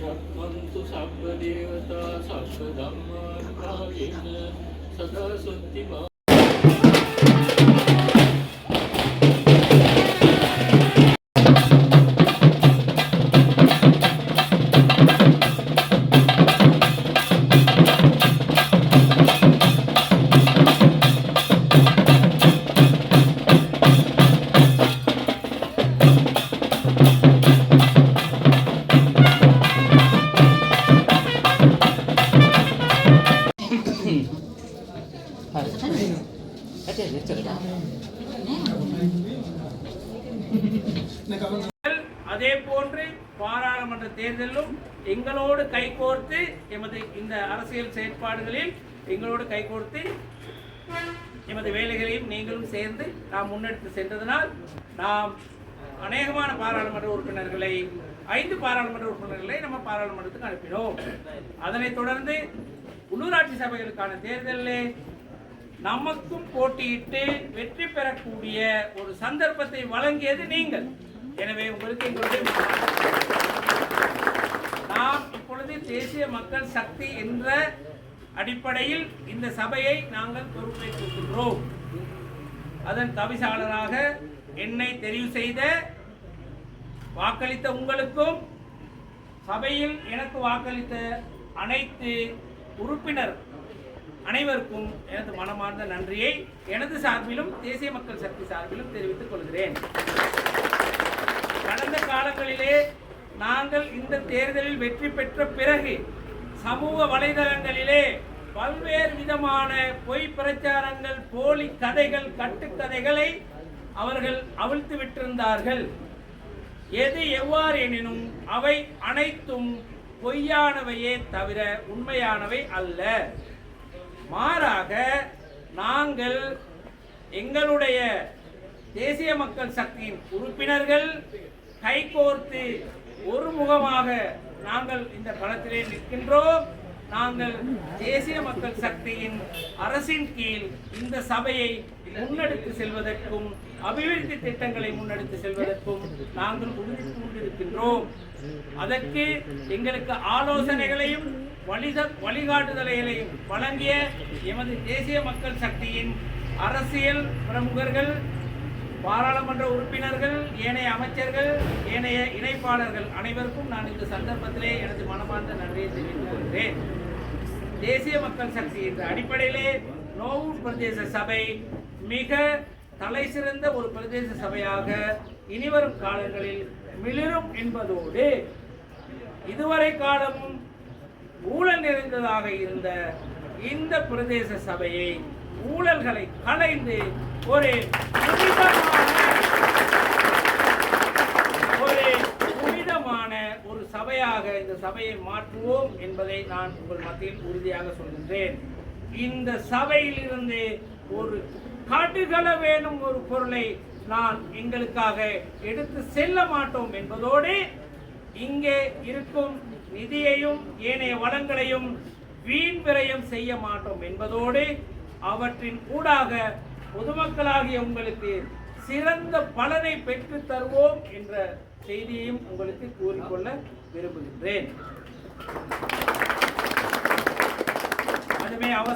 वर्तन्तु सब्बदेवता सब्बधम्मानुभावेन सदा सुन्ति அதே போன்று பாராளுமன்ற தேர்தலிலும் எங்களோடு கைகோர்த்து எமது இந்த அரசியல் செயற்பாடுகளில் எங்களோடு கைகோர்த்து எமது வேலைகளையும் நீங்களும் சேர்ந்து நாம் முன்னெடுத்து சென்றதனால் நாம் அநேகமான பாராளுமன்ற உறுப்பினர்களை ஐந்து பாராளுமன்ற உறுப்பினர்களை நம்ம பாராளுமன்றத்துக்கு அனுப்பினோம். அதனைத் தொடர்ந்து உள்ளூராட்சி சபைகளுக்கான தேர்தலில் நமக்கும் போட்டியிட்டு வெற்றி பெறக்கூடிய ஒரு சந்தர்ப்பத்தை வழங்கியது நீங்கள். எனவே உங்களுக்கு எங்களுடைய நாம் இப்பொழுது தேசிய மக்கள் சக்தி என்ற அடிப்படையில் இந்த சபையை நாங்கள் பொறுப்பேற்றிருக்கின்றோம். அதன் தவிசாளராக என்னை தெரிவு செய்த வாக்களித்த உங்களுக்கும் சபையில் எனக்கு வாக்களித்த அனைத்து உறுப்பினர் அனைவருக்கும் எனது மனமார்ந்த நன்றியை எனது சார்பிலும் தேசிய மக்கள் சக்தி சார்பிலும் தெரிவித்துக் கொள்கிறேன். கடந்த காலங்களிலே நாங்கள் இந்த தேர்தலில் வெற்றி பெற்ற பிறகு சமூக வலைதளங்களிலே பல்வேறு விதமான பொய் பிரச்சாரங்கள் போலி கதைகள் கட்டுக்கதைகளை அவர்கள் அவிழ்த்து விட்டிருந்தார்கள். எது எவ்வாறு எனினும் அவை அனைத்தும் பொய்யானவையே தவிர உண்மையானவை அல்ல. மாறாக நாங்கள் எங்களுடைய தேசிய மக்கள் சக்தியின் உறுப்பினர்கள் கைகோர்த்து ஒருமுகமாக நாங்கள் இந்த களத்திலே நிற்கின்றோம். நாங்கள் தேசிய மக்கள் சக்தியின் அரசின் கீழ் இந்த சபையை முன்னெடுத்து செல்வதற்கும் அபிவிருத்தி திட்டங்களை முன்னெடுத்து செல்வதற்கும் நாங்கள் உறுதி கொண்டிருக்கின்றோம். அதற்கு எங்களுக்கு ஆலோசனைகளையும் வழித வழிகாட்டுதலைகளையும் வழங்கிய எமது தேசிய மக்கள் சக்தியின் அரசியல் பிரமுகர்கள் பாராளுமன்ற உறுப்பினர்கள் ஏனைய அமைச்சர்கள் ஏனைய இணைப்பாளர்கள் அனைவருக்கும் நான் இந்த சந்தர்ப்பத்திலே எனது மனமார்ந்த நன்றியை தெரிவித்துக் கொள்கிறேன். தேசிய மக்கள் சக்தி என்ற அடிப்படையிலே நோவு பிரதேச சபை மிக தலை சிறந்த ஒரு பிரதேச சபையாக இனிவரும் காலங்களில் மிளிரும் என்பதோடு இதுவரை காலமும் ஊழல் நிறைந்ததாக இருந்த இந்த பிரதேச சபையை ஊழல்களை களைந்து ஒரு புனிதமான ஒரு புனிதமான ஒரு சபையாக இந்த சபையை மாற்றுவோம் என்பதை நான் உங்கள் மத்தியில் உறுதியாக சொல்கின்றேன். இந்த சபையிலிருந்து ஒரு காட்டுகள வேணும் ஒரு பொருளை நான் எங்களுக்காக எடுத்து செல்ல மாட்டோம் என்பதோடு இங்கே இருக்கும் நிதியையும் ஏனைய வளங்களையும் வீண் விரயம் செய்ய மாட்டோம் என்பதோடு அவற்றின் ஊடாக பொதுமக்களாகிய உங்களுக்கு சிறந்த பலனை பெற்று தருவோம் என்ற செய்தியையும் உங்களுக்கு கூறிக்கொள்ள விரும்புகின்றேன். அதுவே அவர்